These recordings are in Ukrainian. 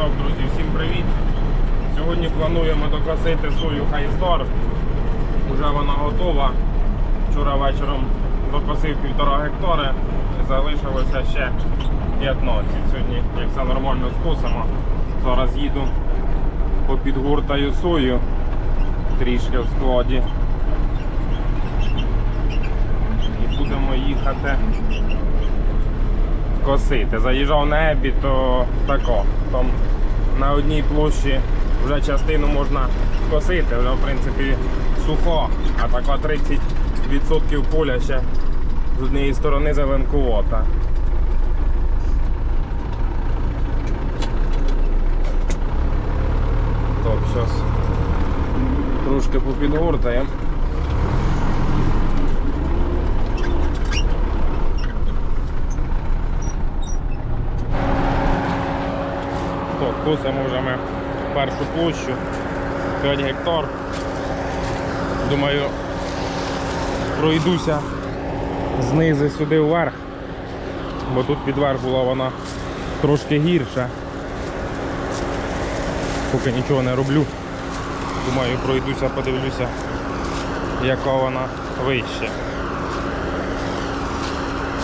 Так, друзі, всім привіт. Сьогодні плануємо докосити сою Хайстор. Уже вона готова. Вчора вечором докосив півтора гектари. Залишилося ще 15. Сьогодні, як все нормально скосимо. Зараз їду попідгуртаю сою трішки в складі. І будемо їхати косити. Заїжджав на ебі, то тако. Там на одній площі вже частину можна косити, вже в принципі сухо, а така 30% поля ще з однієї сторони зеленкувата. Так, зараз трошки попідгортаємо. Косимо вже ми першу площу 5 гектар. Думаю, пройдуся знизу сюди вверх, бо тут підверх була вона трошки гірша. Поки нічого не роблю. Думаю, пройдуся, подивлюся, яка вона вище.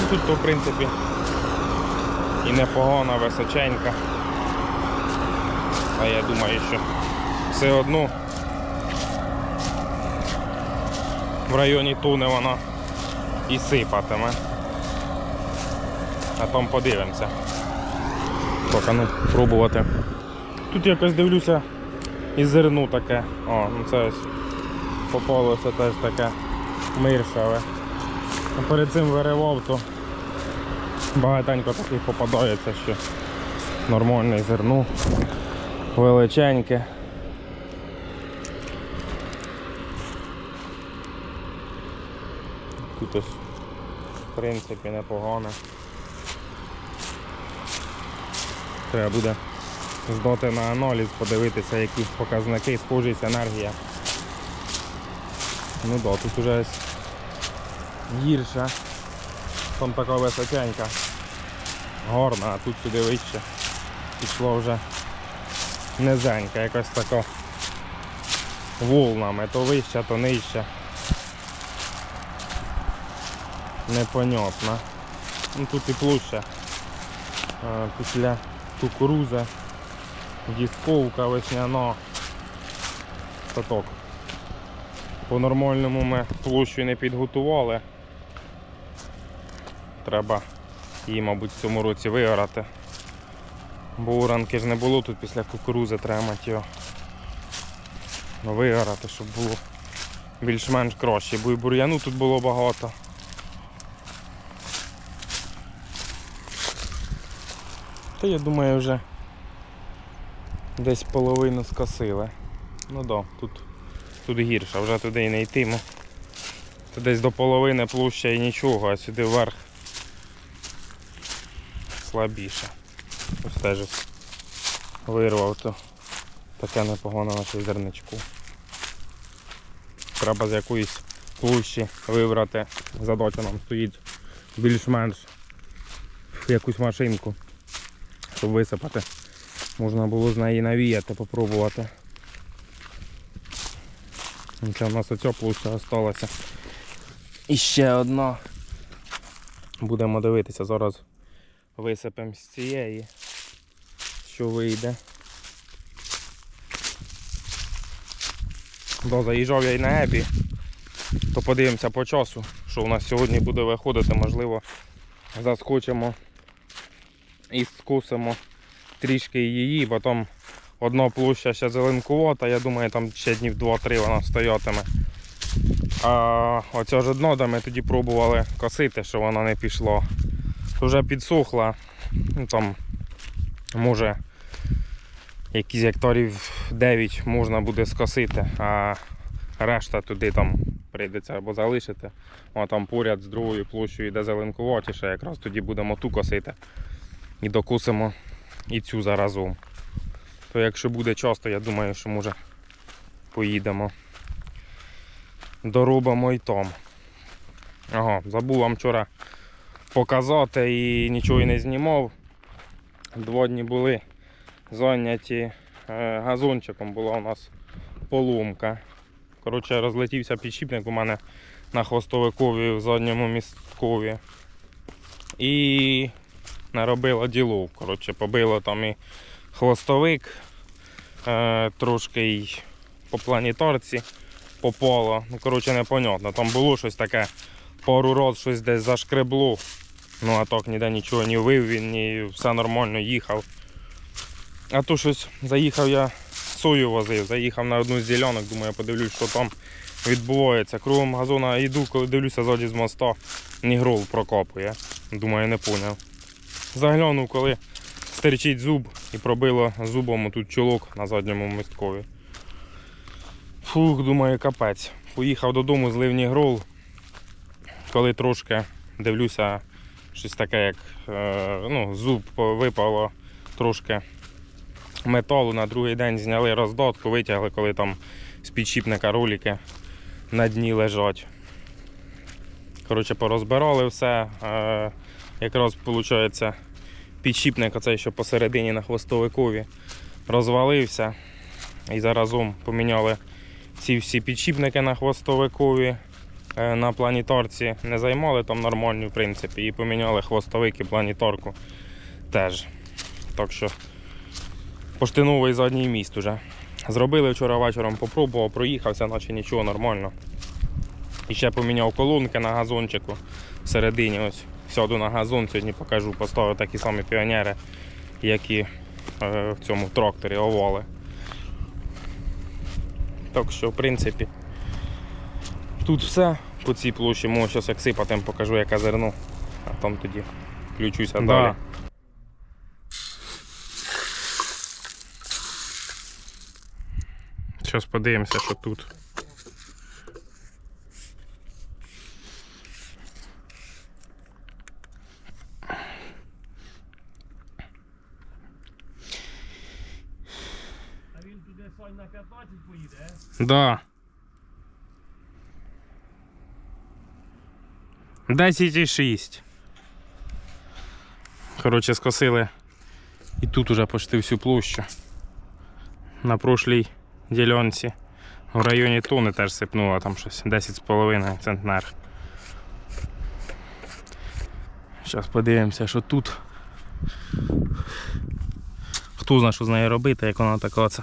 Ну, Тут то в принципі і непогана, височенька. А я думаю, що все одно в районі туни вона і сипатиме. А там подивимося. Так, а ну пробувати. Тут якось дивлюся і зерну таке. О, ну це ось попалося теж таке миршаве. Перед цим виривав, то багатенько таких попадається, що нормальне зерно величеньке. Тут ось в принципі непогано. Треба буде здати на аналіз, подивитися, які показники, схожість, енергія. Ну да, тут уже ось гірше. Там така височенька. Горна, а тут сюди вище. Пішло вже низенька, якась така волнами, то вища, то нижча. Непонятно. Ну тут і площа. Е, Після кукурузи, дісковка весняна. Таток. По-нормальному ми площу не підготували. Треба її, мабуть, в цьому році виграти. Бо уранки ж не було тут після кукурузи треба мати його виграти, щоб було більш-менш краще, бо і бур'яну тут було багато. Та я думаю вже десь половину скосили. Ну да, тут, тут гірше, вже туди і не йтиму. Тут десь до половини площа і нічого, а сюди вверх слабіше. Ось теж вирвав то таке непогане на зерничку. Треба з якоїсь площі вибрати. Задача нам стоїть більш-менш якусь машинку, щоб висипати. Можна було з неї навіяти, попробувати. Це у нас оця площа залишилася. І ще одна. Будемо дивитися зараз висипемо з цієї, що вийде. До заїжджав я й на ебі, то подивимося по часу, що у нас сьогодні буде виходити, можливо, заскочимо і скусимо трішки її, бо там одна площа ще зеленкувата, я думаю, там ще днів 2-3 вона стоятиме. А оця ж дно, де ми тоді пробували косити, що воно не пішло вже підсохла. Ну, там може якісь гектарів 9 можна буде скосити, а решта туди там прийдеться або залишити. А там поряд з другою площею йде зеленкуватіше, якраз тоді будемо ту косити і докусимо і цю заразом. То якщо буде часто, я думаю, що може поїдемо. Доробимо і там. Ага, забув вам вчора показати і нічого і не знімав. Два дні були зайняті е, газончиком була у нас поломка. Коротше, розлетівся підшипник у мене на хвостовикові в задньому місткові. І наробило ділов. Коротше, побило там і хвостовик, е, трошки й по планеторці попало. Ну, коротше, непонятно. Там було щось таке, пару раз щось десь зашкребло. Ну, а так ніде нічого не вив, він, ні, все нормально їхав. А то щось заїхав я сою возив, заїхав на одну з ділянок, думаю, подивлюсь, що там відбувається. Кругом газона йду, коли дивлюся ззаді з моста, нігрол прокопує. Думаю, не поняв. Заглянув, коли стерчить зуб і пробило зубом тут чолок на задньому місткові. Фух, думаю, капець. Поїхав додому, злив нігрол. Коли трошки дивлюся, щось таке, як е, ну, зуб випало трошки металу. На другий день зняли роздатку, витягли, коли там з підшипника ролики на дні лежать. Коротше, порозбирали все. Е, якраз виходить, підшипник оцей, що посередині на хвостовикові, розвалився. І заразом поміняли ці всі підшипники на хвостовикові. Е, На планеторці не займали там нормальні, в принципі, і поміняли хвостовик і планеторку теж. Так що поштиновий задній міст уже. Зробили вчора вечором, попробував, проїхався, наче нічого нормально. І ще поміняв колонки на газончику всередині. Ось сяду на газон, сьогодні покажу, поставив такі самі піонери, які е, в цьому тракторі овали. Так що, в принципі, тут все по цій площі. Можу зараз як сипатим, покажу, яке зерно. А там тоді включуся Да. далі. Зараз подивимося, що тут. А він туди Сонь на 15 поїде, е? Да. 10,6. Коротше, скосили і тут уже почти всю площу. На прошлій ділянці в районі тони теж сипнуло там щось 10,5 центнер. Зараз подивимося, що тут. Хто знає, що з нею робити, як вона така оце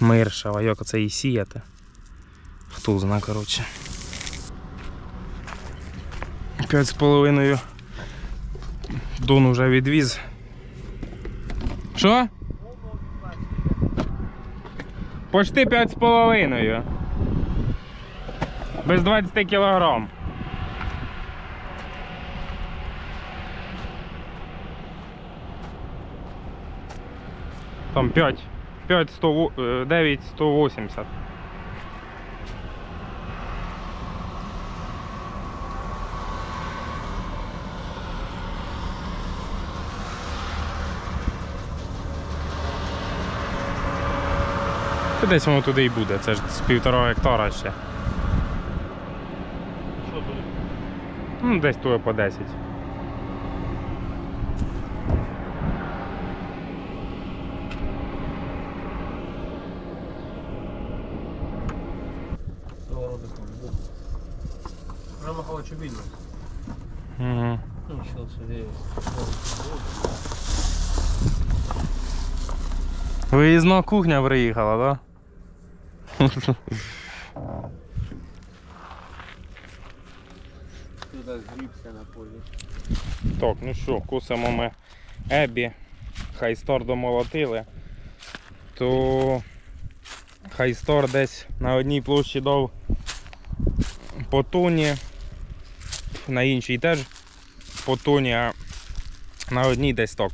миршава, як оце її сіяти. Хто знає, коротше. П'ять з половиною Дон уже відвіз. Що? Почти п'ять з половиною. Без 20 кілограм. Там 5. 5 100, е, 9 180. Десь воно туди і буде, це ж з півтора гектара ще. Що тут? Ну, десь тує по 10. Прямо холочебільно. Угу. Ну, що сюди. Виїзна кухня приїхала, так? Да? Туди згрібся на полі. Так, ну що, кусимо ми Ебі. Хайстор домолотили. То Хайстор десь на одній площі дав по тоні, на іншій теж по тоні, а на одній десь так.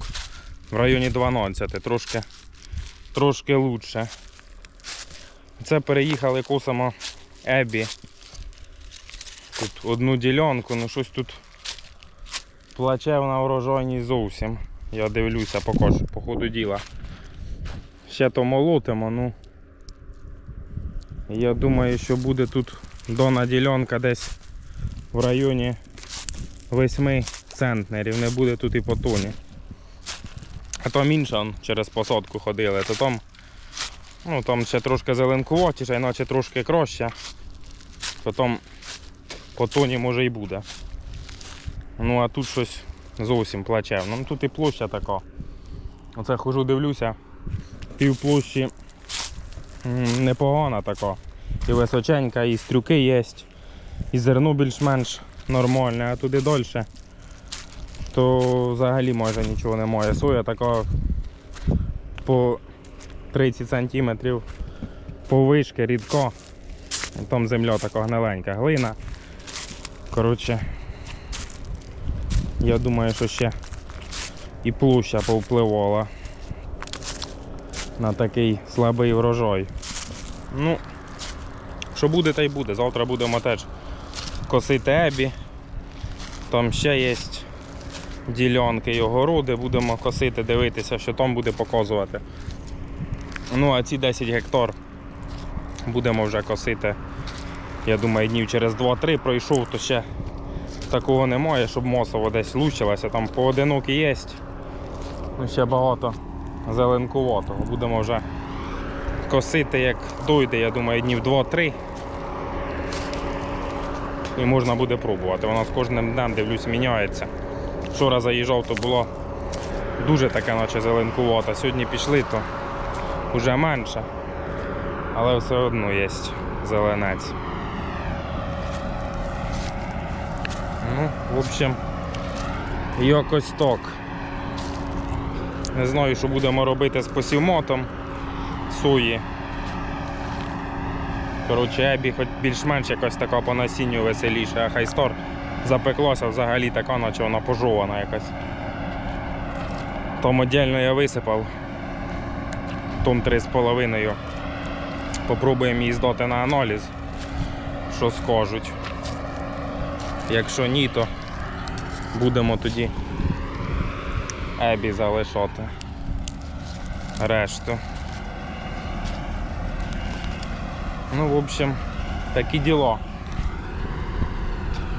В районі 12, трошки, трошки лучше. Це переїхали косимо Ебі. Тут одну ділянку, ну щось тут плачевна урожайність зовсім. Я дивлюся, покажу по ходу діла. Ще то молотимо, ну. Я думаю, що буде тут дона ділянка десь в районі 8 центнерів. Не буде тут і по тоні. А там інша через посадку ходили, то там, ну, там ще трошки зеленкуватіше, іначе трошки краще. Потім по тоні може і буде. Ну а тут щось зовсім плачевно. Ну тут і площа така. Оце хожу, дивлюся, пів площі непогана така. І височенька, і стрюки є, і зерно більш-менш нормальне, а туди далі, то взагалі майже нічого немає. Соя така по 30 сантиметрів повишки, рідко. Там земля така гниленька, глина. Коротше, я думаю, що ще і площа повпливала на такий слабий врожай. Ну, що буде, та й буде. Завтра будемо теж косити ебі. Там ще є ділянки і огороди, будемо косити, дивитися, що там буде показувати. Ну, а ці 10 гектар будемо вже косити. Я думаю, днів через 2-3 пройшов, то ще такого немає, щоб мосово десь лучилося. Там поодинокі є. Ну, ще багато зеленкуватого. Будемо вже косити, як дойде, я думаю, днів 2-3. І можна буде пробувати. Вона з кожним днем, дивлюсь, міняється. Вчора заїжджав, то було дуже таке, наче зеленкувато. Сьогодні пішли, то вже менше. Але все одно є зеленець. Ну, в общем, якось так. Не знаю, що будемо робити з посівмотом сої. Коротше, ебі хоч більш-менш якось така по насінню веселіша, а хайстор запеклося взагалі така, наче вона пожована якась. Тому отдельно я висипав тон 3,5. Попробуємо її здати на аналіз, що скажуть. Якщо ні, то будемо тоді ебі залишати решту. Ну, в общем, такі діло.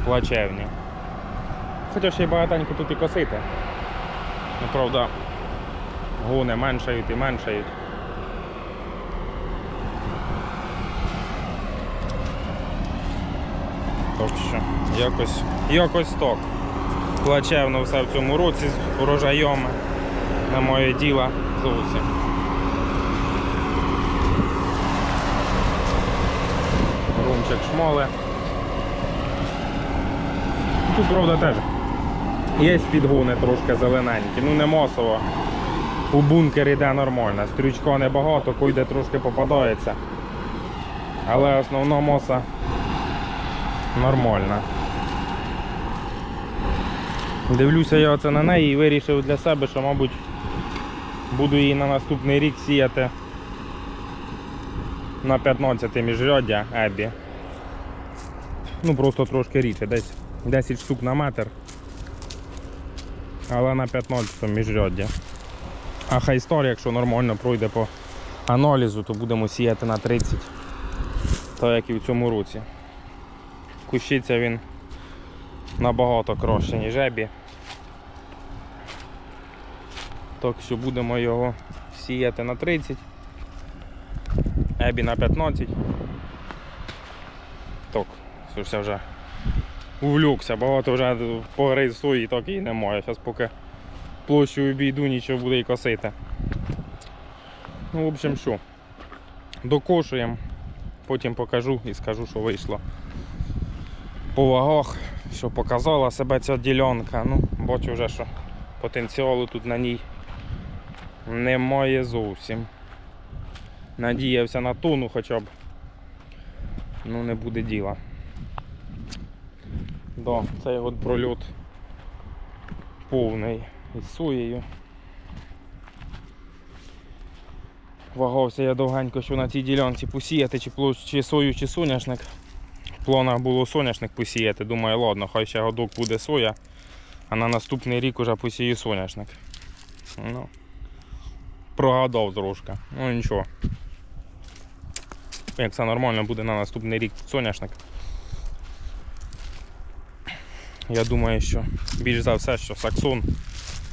Плачевні. Хоча ще й багатенько тут і косити. Ну, правда, гони меншають і меншають. Так що, якось, якось так. Плачевно все в цьому році з урожаєм на моє діло зовсім. Румчик шмоли. Тут, правда, теж є підгони трошки зелененькі, ну не мосово. У бункер йде нормально. Стрючка небагато, койде трошки попадається. Але основна моса нормальна. Дивлюся я оце на неї і вирішив для себе, що, мабуть, буду її на наступний рік сіяти на 15 міжряддя Ебі. Ну просто трошки рідше, десь 10 штук на метр. Але на 15 міжряддя. А хайстор, якщо нормально пройде по аналізу, то будемо сіяти на 30. Так як і в цьому році. Кущиться він набагато краще, ніж ебі. Так що будемо його сіяти на 30, ебі на 15. Так, все вже увлюкся, багато вже погри сої так і немає. Зараз поки площу обійду, нічого буде і косити. Ну, в общем, що, докошуємо, потім покажу і скажу, що вийшло по вагах, що показала себе ця ділянка. Ну, бачу вже, що потенціалу тут на ній немає зовсім. Надіявся на тону хоча б. Ну не буде діла. Да, цей от прольот повний із соєю. Вагався я довгенько, що на цій ділянці посіяти, чи, площ- чи сою, чи соняшник. В планах було соняшник посіяти. Думаю, ладно, хай ще годок буде соя, а на наступний рік уже посію соняшник. Ну, прогадав трошки. Ну нічого. Як все нормально буде на наступний рік соняшник. Я думаю, що більш за все, що саксон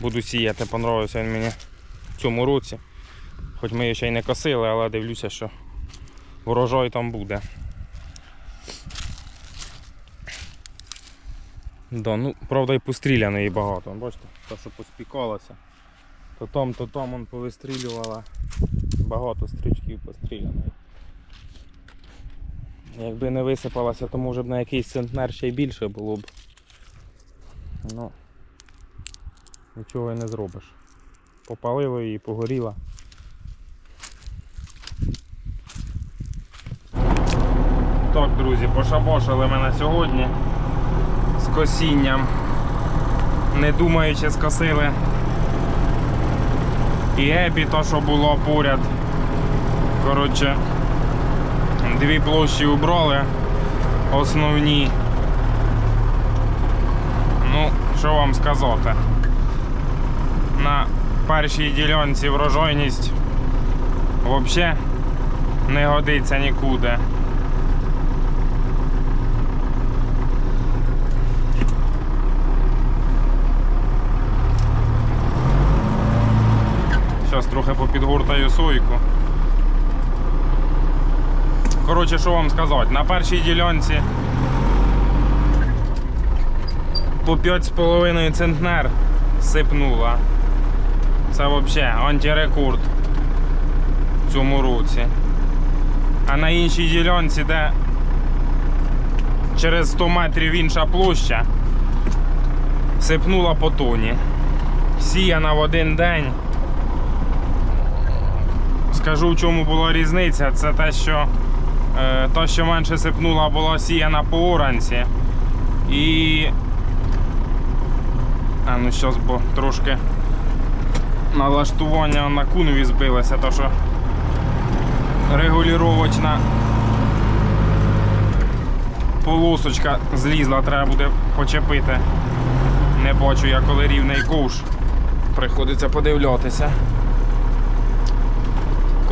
буду сіяти, понравився він мені в цьому році. Хоч ми її ще й не косили, але дивлюся, що врожай там буде. Да, ну, правда, і постріляної багато. Бачите, те, що поспікалося. То там, то там он повистрілювала. Багато стрічків постріляної. Якби не висипалося, то може б на якийсь центнер ще й більше було б. Ну, нічого і не зробиш. Попалило її, погоріла. Так, друзі, пошабошили мене сьогодні з косінням. Не думаючи, скосили. І епі то, що було поряд. Коротше, дві площі убрали основні. Ну, що вам сказати? На першій ділянці врожайність взагалі не годиться нікуди. Зараз трохи попідгортаю сойку. Коротше, що вам сказати, на першій ділянці по 5,5 центнер сипнула. Це взагалі антирекорд в цьому році. А на іншій ділянці, де через 100 метрів інша площа, сипнула по тоні. Сіяна в один день. Скажу, в чому була різниця. Це те, що е, то, що менше сипнула, була сіяна по оранці. І. А ну зараз, бо трошки налаштування на кунові збилося, то що регулювачна полосочка злізла, треба буде почепити. Не бачу я коли рівний ковш. Приходиться подивлятися.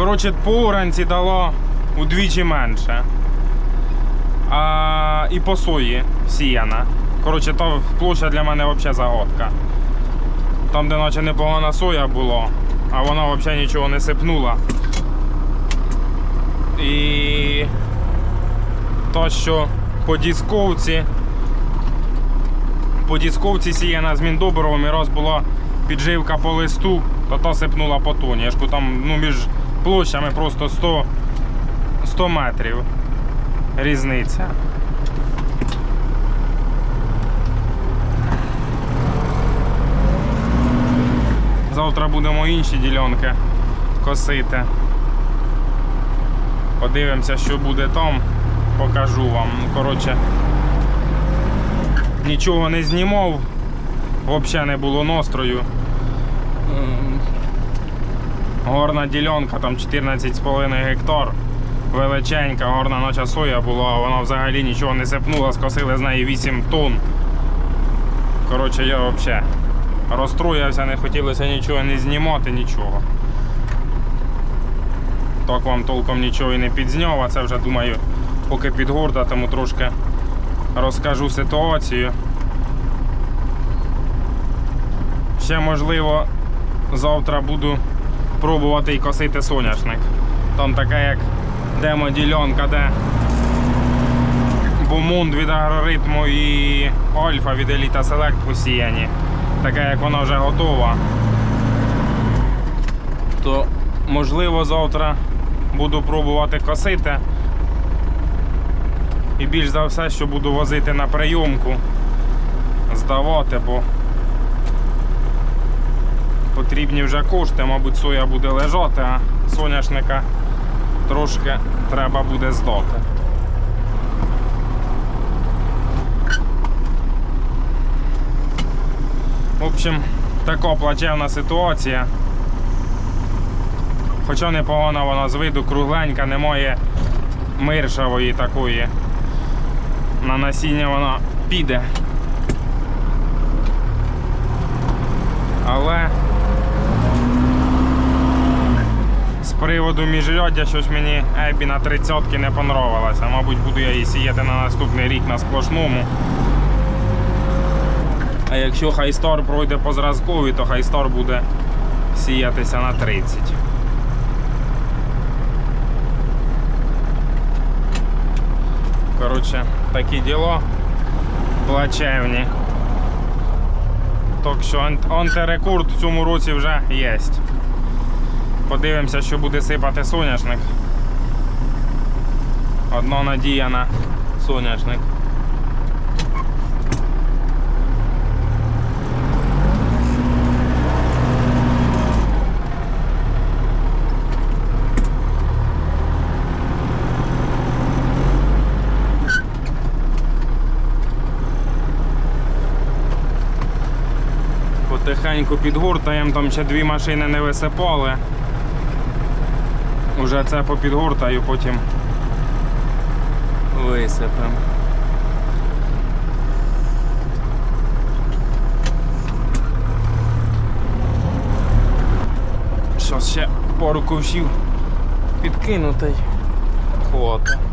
Коротше, по оранці дало удвічі менше. А, і по сої сіяна. Коротше, то площа для мене взагалі загадка. Там, де наче непогана соя було, а вона взагалі нічого не сипнула. І то, що по дісковці, по дісковці сіяна з міндобровим, і раз була підживка по листу, то то сипнула по тоні. Я ж там ну, між площами просто 100, 100 метрів різниця. Завтра будемо інші ділянки косити. Подивимося, що буде там, покажу вам. Ну, Коротше, нічого не знімав, взагалі не було настрою. Горна ділянка, там 14,5 гектар. Величенька, горна ноча соя була, вона взагалі нічого не сипнула, скосили з неї 8 тонн. Коротше, я взагалі розстроївся, не хотілося нічого не знімати, нічого. Так вам толком нічого і не підзняв, а це вже думаю, поки підгортатиму трошки розкажу ситуацію. Ще можливо завтра буду пробувати і косити соняшник. Там така як демо-ділянка, де бумунд від агроритму і альфа від Еліта Селект посіяні. Така як вона вже готова. То можливо завтра буду пробувати косити. І більш за все, що буду возити на прийомку, здавати, бо потрібні вже кошти, мабуть, соя буде лежати, а соняшника трошки треба буде здати. В общем, така плачевна ситуація. Хоча непогана вона з виду, кругленька, немає миршавої такої. На насіння вона піде. Але з приводу міжряддя щось мені Ебі на 30 не понравилося. Мабуть, буду я її сіяти на наступний рік на сплошному. А якщо Хайстар пройде по зразкові, то Хайстар буде сіятися на 30. Коротше, такі діло плачевні. Так що ан- антирекорд в цьому році вже є. Подивимося, що буде сипати соняшник. Одна надія на соняшник. Потихеньку підгортаємо, там ще дві машини не висипали. Уже це попідгортаю, потім висипемо. Щось ще пару ковшів підкинути. й Хвата.